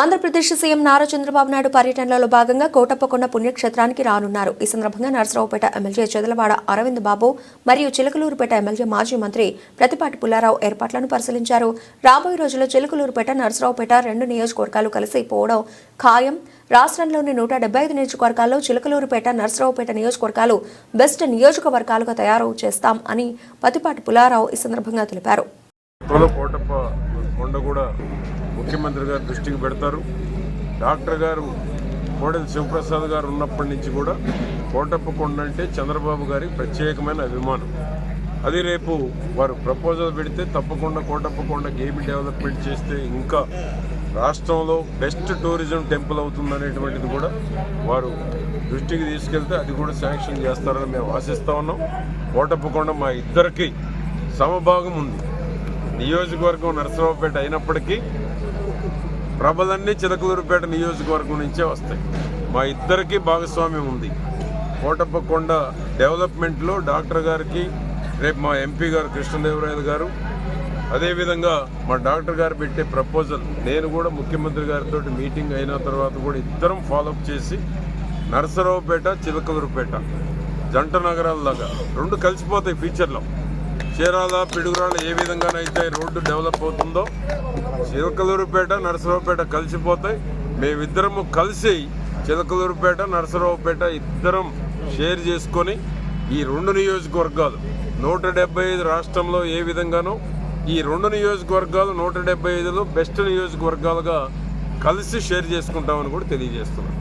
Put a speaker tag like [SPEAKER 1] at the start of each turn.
[SPEAKER 1] Andhra Pradesh CM Nara Chandrababu Naidu పర్యటనలో భాగంగా కోటప్పకొండ పుణ్యక్షేత్రానికి రానున్నారు. ఈ సందర్భంగా నరసరావుపేట ఎమ్మెల్యే చెదలవాడ అరవింద్ బాబు మరియు చిలకలూరుపేట ఎమ్మెల్యే మాజీ మంత్రి ప్రతిపాటి పుల్లారావు ఏర్పాట్లను పరిశీలించారు. రాబోయే రోజుల్లో చిలకలూరుపేట నరసరావుపేట రెండు నియోజకవర్గాలు కలిసి పోవడం ఖాయం. రాష్ట్రంలోని నూట డెబ్బై ఐదు నియోజకవర్గాల్లో చిలకలూరుపేట నరసరావుపేట నియోజకవర్గాలు బెస్ట్ నియోజకవర్గాలుగా తయారు చేస్తాం అని పతిపాటి పుల్లారావు ఈ సందర్భంగా తెలిపారు.
[SPEAKER 2] ముఖ్యమంత్రి గారు దృష్టికి పెడతారు. డాక్టర్ గారు కోడెల శివప్రసాద్ గారు ఉన్నప్పటి నుంచి కూడా కోటప్పకొండ అంటే చంద్రబాబు గారికి ప్రత్యేకమైన అభిమానం. అది రేపు వారు ప్రపోజల్ పెడితే తప్పకుండా కోటప్పకొండ గేమ్ డెవలప్మెంట్ చేస్తే ఇంకా రాష్ట్రంలో బెస్ట్ టూరిజం టెంపుల్ అవుతుందనేటువంటిది కూడా వారు దృష్టికి తీసుకెళ్తే అది కూడా శాంక్షన్ చేస్తారని మేము ఆశిస్తూ ఉన్నాం. కోటప్పకొండ మా ఇద్దరికి సమభాగం ఉంది. నియోజకవర్గం నరసరావుపేట అయినప్పటికీ ప్రభలన్నీ చిలకలూరుపేట నియోజకవర్గం నుంచే వస్తాయి. మా ఇద్దరికి భాగస్వామ్యం ఉంది. కోటప్ప కొండ డెవలప్మెంట్లో డాక్టర్ గారికి రేపు మా ఎంపీ గారు కృష్ణదేవరాయలు గారు అదేవిధంగా మా డాక్టర్ గారు పెట్టే ప్రపోజల్ నేను కూడా ముఖ్యమంత్రి గారితో మీటింగ్ అయిన తర్వాత కూడా ఇద్దరం ఫాలోఅప్ చేసి నరసరావుపేట చిలకలూరుపేట జంట నగరాల్లాగా రెండు కలిసిపోతాయి ఫ్యూచర్లో చీరాల పిడుగురాల ఏ విధంగానైతే రోడ్డు డెవలప్ అవుతుందో చిలకలూరుపేట నరసరావుపేట కలిసిపోతాయి. మేమిద్దరము కలిసి చిలకలూరుపేట నరసరావుపేట ఇద్దరం షేర్ చేసుకొని ఈ రెండు నియోజకవర్గాలు నూట డెబ్బై ఐదు రాష్ట్రంలో ఏ విధంగానో ఈ రెండు నియోజకవర్గాలు నూట డెబ్బై ఐదులో బెస్ట్ నియోజకవర్గాలుగా కలిసి షేర్ చేసుకుంటామని కూడా తెలియజేస్తున్నాను